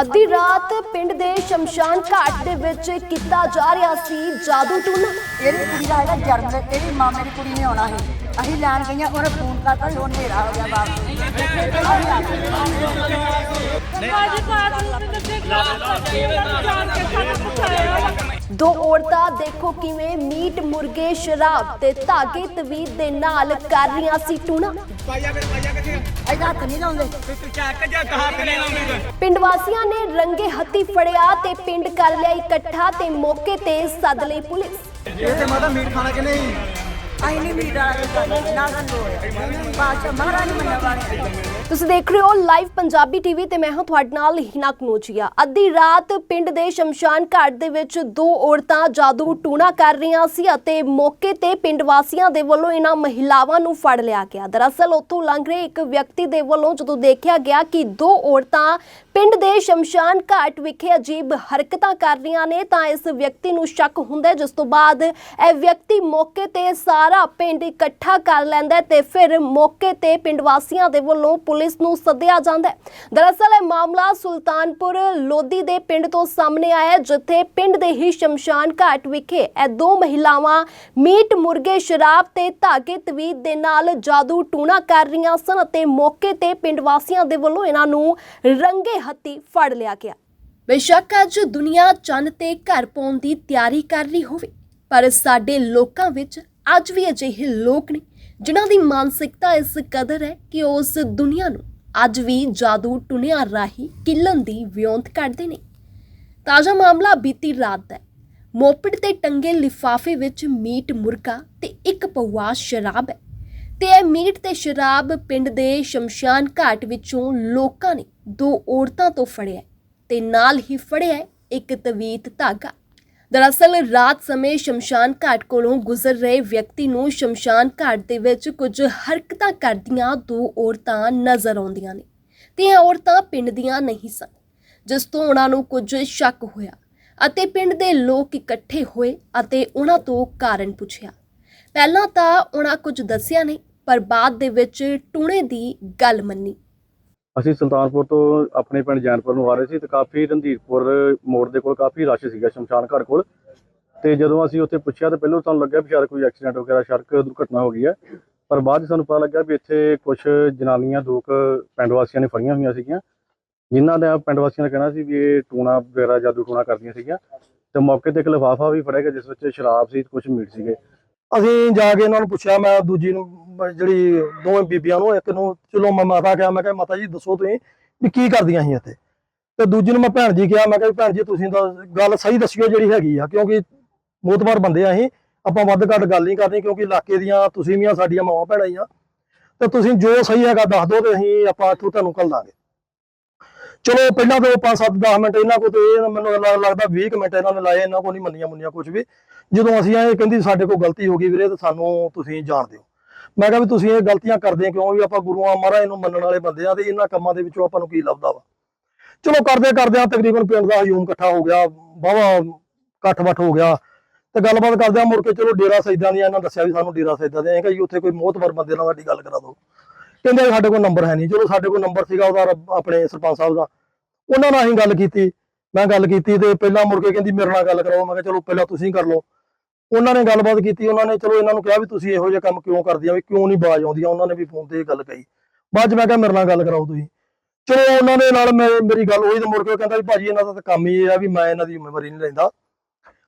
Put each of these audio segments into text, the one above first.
ਅੱਧੀ ਰਾਤ ਪਿੰਡ ਦੇ ਸ਼ਮਸ਼ਾਨ ਘਾਟ ਦੇ ਵਿੱਚ ਕੀਤਾ ਜਾ ਰਿਹਾ ਸੀ ਜਾਦੂ ਟੂਣਾ ਇਹਦੀ ਕੁੜੀ ਦਾ ਹੈਗਾ ਜਨਮ ਇਹਦੀ ਮਾਮੇ ਦੀ ਕੁੜੀ ਨੇ ਆਉਣਾ ਸੀ। ਅਸੀਂ ਲੈਣ ਗਈਆਂ ਉਹਨੇ ਫੋਨ ਕਰਤਾ ਸੀ ਉਹ ਹਨੇਰਾ ਹੋ ਗਿਆ ਬਾਪ ਬਾਜੀ ਕਾਟ ਨੂੰ ਦੱਸੇ ਜਾਣ ਕੇ। ਦੋ ਔਰਤਾਂ ਦੇਖੋ ਕਿਵੇਂ ਮੀਟ ਮੁਰਗੇ ਸ਼ਰਾਬ ਤੇ ਧਾਗੇ ਤਵੀਤ ਦੇ ਨਾਲ ਕਰ ਰਹੀਆਂ ਸੀ ਟੂਣਾ। ਇਹਦਾ ਹੱਥ ਨਹੀਂ ਲਾਉਂਦੇ। ਪਿੰਡ ਵਾਸੀਆਂ ਨੇ ਰੰਗੇ ਹੱਥੀ ਫੜਿਆ ਤੇ ਪਿੰਡ ਕਰ ਲਿਆ ਇਕੱਠਾ ਤੇ ਮੌਕੇ ਤੇ ਸੱਦ ਲਈ ਪੁਲਿਸ। ਇਹ ਤੇ ਮਾਤਾ ਮੀਟ ਖਾਣਾ ਕਿ ਨਹੀਂ ਅਸੀਂ ਨਹੀਂ ਮੀਟ ਵਾਲਾ ਨਾ ਸਾਨੂੰ ਬਾਦਸ਼ਾਹ ਮਹਾਰਾਜ ਨੇ ਮੰਨਿਆ ਬਾਣੀ ਤੁਸੀਂ ਦੇਖ ਰਹੇ ਹੋ ਲਾਈਵ ਪੰਜਾਬੀ ਟੀਵੀ ਤੇ ਮੈਂ ਹਾਂ ਤੁਹਾਡੇ ਨਾਲ ਹਿਨਾ ਕਨੋਜੀਆ। ਅੱਧੀ ਰਾਤ ਪਿੰਡ ਦੇ ਸ਼ਮਸ਼ਾਨ ਘਾਟ ਦੇ ਵਿੱਚ ਦੋ ਔਰਤਾਂ ਜਾਦੂ ਟੂਣਾ ਕਰ ਰਹੀਆਂ ਸੀ ਅਤੇ ਮੌਕੇ ਤੇ ਪਿੰਡ ਵਾਸੀਆਂ ਦੇ ਵੱਲੋਂ ਇਹਨਾਂ ਮਹਿਲਾਵਾਂ ਨੂੰ ਫੜ ਲਿਆ ਗਿਆ। ਦਰਅਸਲ ਉੱਥੋਂ ਲੰਘ ਰਹੇ ਇੱਕ ਵਿਅਕਤੀ ਦੇ ਵੱਲੋਂ ਜਦੋਂ ਦੇਖਿਆ ਗਿਆ ਕਿ ਦੋ ਔਰਤਾਂ ਪਿੰਡ ਦੇ ਸ਼ਮਸ਼ਾਨ ਘਾਟ ਵਿਖੇ ਅਜੀਬ ਹਰਕਤਾਂ ਕਰ ਰਹੀਆਂ ਨੇ, ਤਾਂ ਇਸ ਵਿਅਕਤੀ ਨੂੰ ਸ਼ੱਕ ਹੁੰਦਾ ਜਿਸ ਤੋਂ ਬਾਅਦ ਇਹ ਵਿਅਕਤੀ ਮੌਕੇ ਤੇ ਸਾਰਾ ਪਿੰਡ ਇਕੱਠਾ ਕਰ ਲੈਂਦਾ ਤੇ ਫਿਰ ਮੌਕੇ ਤੇ ਪਿੰਡ ਵਾਸੀਆਂ ਦੇ ਵੱਲੋਂ ਪੁਲਿਸ ਨੂੰ ਸੱਦਿਆ ਜਾਂਦਾ ਹੈ। ਦਰਅਸਲ ਇਹ ਮਾਮਲਾ ਸੁਲਤਾਨਪੁਰ ਲੋਧੀ ਦੇ ਪਿੰਡ ਤੋਂ ਸਾਹਮਣੇ ਆਇਆ ਜਿੱਥੇ ਪਿੰਡ ਦੇ ਹੀ ਸ਼ਮਸ਼ਾਨ ਘਾਟ ਵਿਖੇ ਇਹ ਦੋ ਮਹਿਲਾਵਾਂ ਮੀਟ ਮੁਰਗੇ, ਸ਼ਰਾਬ ਤੇ ਧਾਗੇ, ਤਵੀਤ ਦੇ ਨਾਲ ਜਾਦੂ ਟੂਣਾ ਕਰ ਰਹੀਆਂ ਸਨ ਅਤੇ ਮੌਕੇ ਤੇ ਪਿੰਡ ਵਾਸੀਆਂ ਦੇ ਵੱਲੋਂ ਇਹਨਾਂ ਨੂੰ ਰੰਗੇ ਹੱਥੀ ਫੜ ਲਿਆ ਗਿਆ। ਬੇਸ਼ੱਕ ਅੱਜ ਦੁਨੀਆ ਚੰਨ ਤੇ ਘਰ ਪਾਉਣ ਦੀ ਤਿਆਰੀ ਕਰ ਰਹੀ ਹੋਵੇ, ਪਰ ਸਾਡੇ ਲੋਕਾਂ ਵਿੱਚ ਅੱਜ ਵੀ ਅਜਿਹੇ ਲੋਕ ਨੇ, ਜਿਨ੍ਹਾਂ ਦੀ ਮਾਨਸਿਕਤਾ ਇਸ ਕਦਰ ਹੈ ਕਿ ਉਹ ਉਸ ਦੁਨੀਆ ਨੂੰ ਅੱਜ ਵੀ ਜਾਦੂ ਟੁਨਿਆਂ ਰਾਹੀਂ ਕਿੱਲਣ ਦੀ ਵਿਉਂਤ ਕੱਢਦੇ ਨੇ। ਤਾਜ਼ਾ ਮਾਮਲਾ ਬੀਤੀ ਰਾਤ ਦਾ ਹੈ। ਮੋਪੜ ਤੇ ਟੰਗੇ ਲਿਫਾਫੇ ਵਿੱਚ ਮੀਟ ਮੁਰਗਾ ਤੇ ਇੱਕ ਪਊਆ ਸ਼ਰਾਬ ਹੈ। ਤੇ ਇਹ ਮੀਟ ਤੇ ਸ਼ਰਾਬ ਪਿੰਡ ਦੇ ਸ਼ਮਸ਼ਾਨ ਘਾਟ ਵਿੱਚੋਂ ਲੋਕਾਂ ਨੇ ਦੋ ਔਰਤਾਂ ਤੋਂ ਫੜਿਆ ਹੈ ਤੇ ਨਾਲ ਹੀ ਫੜਿਆ ਇੱਕ ਤਵੀਤ ਧਾਗਾ। ਦਰਅਸਲ ਰਾਤ ਸਮੇਂ ਸ਼ਮਸ਼ਾਨ ਘਾਟ ਕੋਲੋਂ ਗੁਜ਼ਰ ਰਹੇ ਵਿਅਕਤੀ ਨੂੰ ਸ਼ਮਸ਼ਾਨ ਘਾਟ ਦੇ ਵਿੱਚ ਕੁਝ ਹਰਕਤਾਂ ਕਰਦੀਆਂ ਦੋ ਔਰਤਾਂ ਨਜ਼ਰ ਆਉਂਦੀਆਂ ਨੇ ਤੇ ਇਹ ਔਰਤਾਂ ਪਿੰਡ ਦੀਆਂ ਨਹੀਂ ਸਨ, ਜਿਸ ਤੋਂ ਉਹਨਾਂ ਨੂੰ ਕੁਝ ਸ਼ੱਕ ਹੋਇਆ ਅਤੇ ਪਿੰਡ ਦੇ ਲੋਕ ਇਕੱਠੇ ਹੋਏ ਅਤੇ ਉਹਨਾਂ ਤੋਂ ਕਾਰਨ ਪੁੱਛਿਆ। ਪਹਿਲਾਂ ਤਾਂ ਉਹਨਾਂ ਕੁਝ ਦੱਸਿਆ ਨਹੀਂ, ਪਰ ਬਾਅਦ ਦੇ ਵਿੱਚ ਟੂਣੇ ਦੀ ਗੱਲ ਮੰਨੀ। ਅਸੀਂ ਸੁਲਤਾਨਪੁਰ ਤੋਂ ਆਪਣੇ ਪਿੰਡ ਜੈਨਪੁਰ ਨੂੰ ਆ ਰਹੇ ਸੀ ਤੇ ਕਾਫੀ ਰਣਧੀਰਪੁਰ ਮੋੜ ਦੇ ਕੋਲ ਕਾਫੀ ਰਸ਼ ਸੀਗਾ ਸ਼ਮਸ਼ਾਨ ਘਾਟ ਕੋਲ। ਤੇ ਜਦੋਂ ਅਸੀਂ ਉੱਥੇ ਪੁੱਛਿਆ ਤਾਂ ਪਹਿਲਾਂ ਸਾਨੂੰ ਲੱਗਿਆ ਵੀ ਸ਼ਾਇਦ ਕੋਈ ਐਕਸੀਡੈਂਟ ਵਗੈਰਾ, ਸੜਕ ਦੁਰਘਟਨਾ ਹੋ ਗਈ ਹੈ। ਪਰ ਬਾਅਦ 'ਚ ਸਾਨੂੰ ਪਤਾ ਲੱਗਿਆ ਵੀ ਇੱਥੇ ਕੁਝ ਜਨਾਨੀਆਂ, ਦੋ ਕੁ ਪਿੰਡ ਵਾਸੀਆਂ ਨੇ ਫੜੀਆਂ ਹੋਈਆਂ ਸੀਗੀਆਂ, ਜਿਨ੍ਹਾਂ ਦਾ ਪਿੰਡ ਵਾਸੀਆਂ ਦਾ ਕਹਿਣਾ ਸੀ ਵੀ ਇਹ ਟੂਣਾ ਵਗੈਰਾ, ਜਾਦੂ ਟੂਣਾ ਕਰਦੀਆਂ ਸੀਗੀਆਂ। ਤੇ ਮੌਕੇ ਤੇ ਇੱਕ ਲਿਫਾਫਾ ਵੀ ਫੜਿਆ ਗਿਆ, ਜਿਸ ਵਿੱਚ ਸ਼ਰਾਬ ਸੀ ਕੁਝ ਮੀਟ ਸੀਗੇ। ਅਸੀਂ ਜਾ ਕੇ ਇਹਨਾਂ ਨੂੰ ਪੁੱਛਿਆ, ਮੈਂ ਦੂਜੀ ਨੂੰ ਜਿਹੜੀ ਦੋਵੇਂ ਬੀਬੀਆਂ ਨੂੰ, ਇੱਕ ਨੂੰ, ਚਲੋ ਮੈਂ ਮਾਤਾ ਕਿਹਾ, ਮੈਂ ਕਿਹਾ, ਮਾਤਾ ਜੀ ਦੱਸੋ ਤੁਸੀਂ ਵੀ ਕੀ ਕਰਦੀਆਂ ਸੀ ਇੱਥੇ। ਤੇ ਦੂਜੀ ਨੂੰ ਮੈਂ ਭੈਣ ਜੀ ਕਿਹਾ, ਮੈਂ ਕਿਹਾ ਵੀ ਭੈਣ ਜੀ ਤੁਸੀਂ ਤਾਂ ਗੱਲ ਸਹੀ ਦੱਸਿਓ ਜਿਹੜੀ ਹੈਗੀ ਆ, ਕਿਉਂਕਿ ਮੋਤਬਾਰ ਬੰਦੇ ਆ ਅਸੀਂ, ਆਪਾਂ ਵੱਧ ਘੱਟ ਗੱਲ ਨਹੀਂ ਕਰਨੀ, ਕਿਉਂਕਿ ਇਲਾਕੇ ਦੀਆਂ ਤੁਸੀਂ ਵੀ ਆ, ਸਾਡੀਆਂ ਮਾਵਾਂ ਭੈਣਾਂ ਹੀ ਆ। ਤੇ ਤੁਸੀਂ ਜੋ ਸਹੀ ਹੈਗਾ ਦੱਸ ਦਿਓ ਤੇ ਅਸੀਂ ਆਪਾਂ ਇੱਥੋਂ ਤੁਹਾਨੂੰ ਕੱਲ ਦਾਂਗੇ। ਚਲੋ ਪਹਿਲਾਂ ਤੋਂ 5 7 10 ਮਿੰਟ ਇਹਨਾਂ ਕੋਲ ਤੇ ਇਹ ਮੈਨੂੰ ਲੱਗਦਾ 20 ਕੁ ਮਿੰਟ ਇਹਨਾਂ ਨੇ ਲਾਏ, ਇਹਨਾਂ ਕੋਲ ਨਹੀਂ ਮੰਨੀਆਂ ਮੁੰਨੀਆਂ ਕੁਝ ਵੀ। ਜਦੋਂ ਅਸੀਂ ਆਏ, ਕਹਿੰਦੀ ਸਾਡੇ ਕੋਲ ਗਲਤੀ ਹੋ ਗਈ ਵੀਰੇ, ਤੇ ਸਾਨੂੰ ਤੁਸੀਂ ਜਾਣ ਦਿਓ। ਮੈਂ ਕਿਹਾ ਵੀ ਤੁਸੀਂ ਇਹ ਗਲਤੀਆਂ ਕਰਦੇ ਕਿਉਂ? ਵੀ ਆਪਾਂ ਗੁਰੂਆਂ ਮਹਾਰਾਜ ਨੂੰ ਮੰਨਣ ਵਾਲੇ ਬੰਦੇ ਆ ਤੇ ਇਹਨਾਂ ਕੰਮਾਂ ਦੇ ਵਿੱਚੋਂ ਆਪਾਂ ਨੂੰ ਕੀ ਲੱਭਦਾ ਵਾ? ਚਲੋ ਕਰਦੇ ਕਰਦੇ ਆ, ਤਕਰੀਬਨ ਪਿੰਡ ਦਾ ਹਜੂਮ ਇਕੱਠਾ ਹੋ ਗਿਆ, ਵਾਹਵਾ ਇਕੱਠ ਵੱਠ ਹੋ ਗਿਆ। ਤੇ ਗੱਲਬਾਤ ਕਰਦੇ ਆ, ਮੁੜ ਕੇ ਚਲੋ ਡੇਰਾ ਸੈਦਾਂ ਦੀਆਂ ਇਹਨਾਂ ਦੱਸਿਆ ਵੀ ਸਾਨੂੰ ਡੇਰਾ ਸੈਦਾਂ ਦੇ ਆਏਗਾ ਜੀ, ਉੱਥੇ ਕੋਈ ਮੋਹਤਵਰ ਬੰਦੇ ਨਾਲ ਸਾਡੀ ਗੱਲ ਕਰਾ ਦਿਓ। ਕਹਿੰਦੇ ਸਾਡੇ ਕੋਲ ਨੰਬਰ ਹੈ ਨਹੀਂ। ਚਲੋ ਸਾਡੇ ਕੋਲ ਨੰਬਰ ਸੀਗਾ ਉਹਦਾ ਆਪਣੇ ਸਰਪੰਚ ਸਾਹਿਬ ਦਾ, ਉਹਨਾਂ ਨਾਲ ਅਸੀਂ ਗੱਲ ਕੀਤੀ। ਮੈਂ ਗੱਲ ਕੀਤੀ ਤੇ ਪਹਿਲਾਂ ਮੁੜ ਕੇ ਕਹਿੰਦੀ, ਮੇਰੇ ਨਾਲ ਗੱਲ ਕਰਾਓ। ਮੈਂ ਕਿਹਾ, ਚਲੋ ਪਹਿਲਾਂ ਤੁਸੀਂ ਕਰ ਲਓ। ਉਹਨਾਂ ਨੇ ਗੱਲਬਾਤ ਕੀਤੀ। ਉਹਨਾਂ ਨੇ, ਚਲੋ ਇਹਨਾਂ ਨੂੰ ਕਿਹਾ ਵੀ ਤੁਸੀਂ ਇਹੋ ਜਿਹਾ ਕੰਮ ਕਿਉਂ ਕਰਦੀਆਂ ਵੀ ਕਿਉਂ ਨਹੀਂ ਬਾਜ ਆਉਂਦੀਆਂ। ਉਹਨਾਂ ਨੇ ਵੀ ਫੋਨ ਤੇ ਇਹ ਗੱਲ ਕਹੀ। ਬਾਅਦ ਚ ਮੈਂ ਕਿਹਾ, ਮੇਰੇ ਨਾਲ ਗੱਲ ਕਰਾਓ ਤੁਸੀਂ। ਚਲੋ ਉਹਨਾਂ ਦੇ ਨਾਲ ਮੈਂ- ਮੇਰੀ ਗੱਲ ਹੋਈ ਤੇ ਮੁੜ ਕੇ ਉਹ ਕਹਿੰਦਾ ਵੀ ਭਾਜੀ, ਇਹਨਾਂ ਦਾ ਤਾਂ ਕੰਮ ਹੀ ਇਹ ਆ ਵੀ ਮੈਂ ਇਹਨਾਂ ਦੀ ਜ਼ਿੰਮੇਵਾਰੀ ਨਹੀਂ ਲੈਂਦਾ।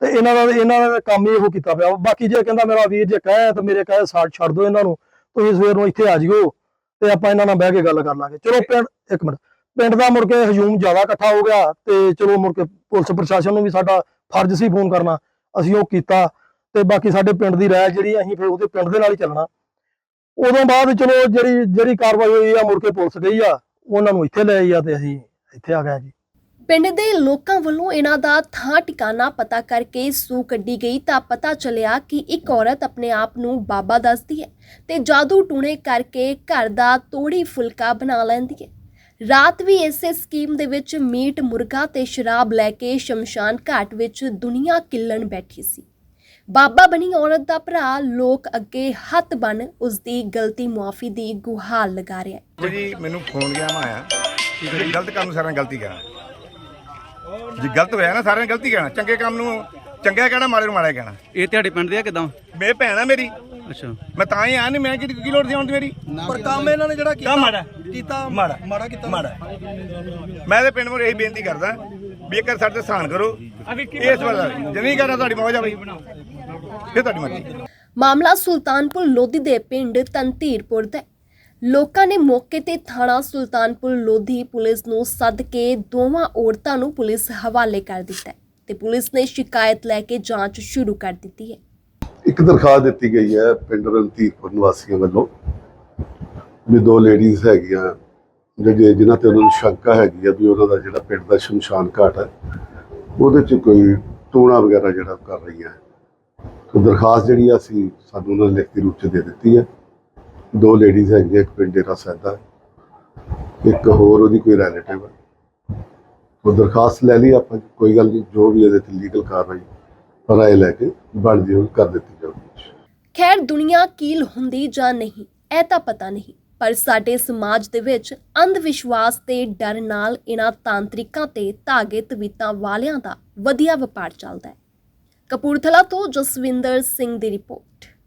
ਤੇ ਇਹਨਾਂ ਦਾ ਇਹਨਾਂ ਦਾ ਕੰਮ ਹੀ ਇਹੋ ਕੀਤਾ ਪਿਆ। ਬਾਕੀ ਜੇ ਕਹਿੰਦਾ ਮੇਰਾ ਵੀਰ ਜੇ ਕਹੇ ਤੇ ਮੇਰੇ ਕਹੇ ਸਾਥ ਛੱਡ ਦਿਓ ਇਹਨਾਂ ਨੂੰ। ਤੁਸੀਂ ਸਵੇਰ ਨੂੰ ਇੱਥੇ ਆ ਜਿਓ। ਤੇ ਆਪਾਂ ਇਹਨਾਂ ਨਾਲ ਬਹਿ ਕੇ ਗੱਲ ਕਰ ਲਾਂਗੇ। ਚਲੋ ਪਿੰਡ, ਇੱਕ ਮਿੰਟ। ਪਿੰਡ ਦਾ ਮੁੜ ਕੇ ਹਜੂਮ ਜ਼ਿਆਦਾ ਇਕੱਠਾ ਹੋ ਗਿਆ ਤੇ ਚਲੋ ਮੁੜ ਕੇ ਪੁਲਿਸ ਪ੍ਰਸ਼ਾਸਨ ਨੂੰ ਵੀ ਸਾਡਾ ਫਰਜ਼ ਸੀ ਫੋਨ ਕਰਨਾ। ਅਸੀਂ ਉਹ ਕੀਤਾ ਤੇ ਬਾਕੀ ਸਾਡੇ ਪਿੰਡ ਦੀ ਰਾਇ ਜਿਹੜੀ ਅਸੀਂ ਫਿਰ ਉਹਦੇ ਪਿੰਡ ਦੇ ਨਾਲ ਹੀ ਚੱਲਣਾ। ਉਦੋਂ ਬਾਅਦ ਚਲੋ ਜਿਹੜੀ ਜਿਹੜੀ ਕਾਰਵਾਈ ਹੋਈ ਆ, ਮੁੜ ਕੇ ਪੁਲਿਸ ਗਈ ਆ, ਉਹਨਾਂ ਨੂੰ ਇੱਥੇ ਲੈ ਆਈ ਆ ਤੇ ਅਸੀਂ ਇੱਥੇ ਆ ਗਏ ਜੀ। ਪਿੰਡ ਦੇ ਲੋਕਾਂ ਵੱਲੋਂ ਇਹਨਾਂ ਦਾ ਥਾਂ ਟਿਕਾਣਾ ਪਤਾ ਕਰਕੇ ਸੂ ਕੱਢੀ ਗਈ ਤਾਂ ਪਤਾ ਚੱਲਿਆ ਕਿ ਇੱਕ ਔਰਤ ਆਪਣੇ ਆਪ ਨੂੰ ਬਾਬਾ ਦੱਸਦੀ ਹੈ ਤੇ ਜਾਦੂ ਟੂਣੇ ਕਰਕੇ ਘਰ ਦਾ ਤੋੜੀ ਫੁਲਕਾ ਬਣਾ ਲੈਂਦੀ ਹੈ। ਰਾਤ ਵੀ ਇਸੇ ਸਕੀਮ ਦੇ ਵਿੱਚ ਮੀਟ, ਮੁਰਗਾ ਤੇ ਸ਼ਰਾਬ ਲੈ ਕੇ ਸ਼ਮਸ਼ਾਨ ਘਾਟ ਵਿੱਚ ਦੁਨੀਆ ਕਿੱਲਣ ਬੈਠੀ ਸੀ। ਬਾਬਾ ਬਣੀ ਔਰਤ ਦਾ ਭਰਾ ਲੋਕ ਅੱਗੇ ਹੱਥ ਬਨ ਉਸ ਦੀ ਗਲਤੀ ਮੁਆਫੀ ਦੀ ਗੁਹਾਰ ਲਗਾ ਰਿਹਾ ਹੈ। ਜੀ ਮੈਨੂੰ ਫੋਨ ਗਿਆ ਮੈਂ ਕਿ ਗਲਤ ਕੰਮ ਸਾਰਾ ਗਲਤੀ ਕਰਾਂ। ਜੇ ਗਲਤ ਹੋਇਆ ਨਾ ਸਾਰਿਆਂ ਨੇ ਗਲਤੀ ਕਹਿਣਾ। ਚੰਗੇ ਕੰਮ ਨੂੰ ਚੰਗਾ ਕਹਿਣਾ ਮਾੜੇ ਨੂੰ ਮਾੜਾ ਕਹਿਣਾ। ਇਹ ਤੁਹਾਡੇ ਪਿੰਡ ਦੇ ਆ ਕਿਦਾਂ? ਮੇਰੇ ਭੈਣ ਆ ਮੇਰੀ। ਅੱਛਾ। ਮੈਂ ਤਾਂ ਹੀ ਆ ਨਹੀਂ ਮੈਂ ਕਿਹਦੀ ਕੀ ਲੋੜ ਸੀ ਆਉਣ ਦੀ ਮੇਰੀ? ਪਰ ਕੰਮ ਇਹਨਾਂ ਨੇ ਜਿਹੜਾ ਕੰਮ ਮਾੜਾ। ਕੀਤਾ ਮਾੜਾ। ਮਾੜਾ ਕੀਤਾ। ਮਾੜਾ। ਮੈਂ ਤੇ ਪਿੰਡ ਨੂੰ ਇਹੀ ਬੇਨਤੀ ਕਰਦਾ ਵੀ ਇੱਕ ਵਾਰ ਸਾਡੇ ਤੇ ਸਹਾਨ ਕਰੋ। ਇਸ ਵਾਰ ਜੇ ਨਹੀਂ। ਕਰਨਾ ਤੁਹਾਡੀ ਮੌਜ ਆ ਬਈ। ਫਿਰ ਤੁਹਾਡੀ ਮਰਜ਼ੀ। ਮਾਮਲਾ ਸੁਲਤਾਨਪੁਰ ਲੋਧੀ ਦੇ ਪਿੰਡ ਤਨਤੀਰਪੁਰ ਦਾ। ਲੋਕਾਂ ਨੇ ਮੌਕੇ ਤੇ ਥਾਣਾ ਸੁਲਤਾਨਪੁਰ ਲੋਧੀ ਪੁਲਿਸ ਨੂੰ ਸੱਦ ਕੇ ਦੋਵਾਂ ਔਰਤਾਂ ਨੂੰ ਪੁਲਿਸ ਹਵਾਲੇ ਕਰ ਦਿੱਤਾ ਹੈ ਤੇ ਪੁਲਿਸ ਨੇ ਸ਼ਿਕਾਇਤ ਲੈ ਕੇ ਜਾਂਚ ਸ਼ੁਰੂ ਕਰ ਦਿੱਤੀ ਹੈ। ਇੱਕ ਦਰਖਾਸਤ ਦਿੱਤੀ ਗਈ ਹੈ ਪਿੰਡ ਰਣਧੀਰਪੁਰ ਨਿਵਾਸੀਆਂ ਵੱਲੋਂ ਵੀ ਦੋ ਲੇਡੀਜ਼ ਹੈਗੀਆਂ ਜਿਹੜੇ ਜਿਨ੍ਹਾਂ ਤੇ ਉਹਨਾਂ ਨੂੰ ਸ਼ੰਕਾ ਹੈਗੀ ਆ ਵੀ ਉਹਨਾਂ ਦਾ ਜਿਹੜਾ ਪਿੰਡ ਦਾ ਸ਼ਮਸ਼ਾਨ ਘਾਟ ਹੈ, ਉਹਦੇ 'ਚ ਕੋਈ ਟੋਣਾ ਵਗੈਰਾ ਜਿਹੜਾ ਕਰ ਰਹੀਆਂ ਤੇ ਦਰਖਾਸਤ ਜਿਹੜੀ ਆ ਅਸੀਂ ਸਾਨੂੰ ਉਹਨਾਂ ਨੇ ਲਿਖਤੀ ਰੂਪ 'ਚ ਦੇ ਦਿੱਤੀ ਹੈ। ਦੋ ਲੇਡੀਜ਼ ਹੈਗੀਆਂ, ਇੱਕ ਪਿੰਡ ਡੇਰਾ ਸੈਦਾ ਇੱਕ ਹੋਰ ਉਹਦੀ ਕੋਈ ਰਿਲੇਟਿਵ ਹੈ। ਉਹ ਦਰਖਾਸਤ ਲੈ ਲਈ ਆਪਾਂ, ਕੋਈ ਗੱਲ ਨਹੀਂ, ਜੋ ਵੀ ਇਹਦੇ ਤੇ ਲੀਗਲ ਕਾਰਵਾਈ, ਰਾਏ ਲੈ ਕੇ ਬਣਦੀ ਹੋਈ ਕਰ ਦਿੱਤੀ ਜਾਊਗੀ। ਖੈਰ, ਦੁਨੀਆ ਕੀਲ ਹੁੰਦੀ ਜਾਂ ਨਹੀਂ, ਇਹ ਤਾਂ ਪਤਾ ਨਹੀਂ, ਪਰ ਸਾਡੇ ਸਮਾਜ ਦੇ ਵਿੱਚ ਅੰਧ ਵਿਸ਼ਵਾਸ ਤੇ ਡਰ ਨਾਲ ਇਹਨਾਂ ਤਾਂਤਰਿਕਾਂ ਤੇ ਧਾਗੇ ਤਵੀਤਾਂ ਵਾਲਿਆਂ ਦਾ ਵਧੀਆ ਵਪਾਰ ਚੱਲਦਾ ਹੈ। ਕਪੂਰਥਲਾ ਤੋਂ ਜਸਵਿੰਦਰ ਸਿੰਘ ਦੀ ਰਿਪੋਰਟ।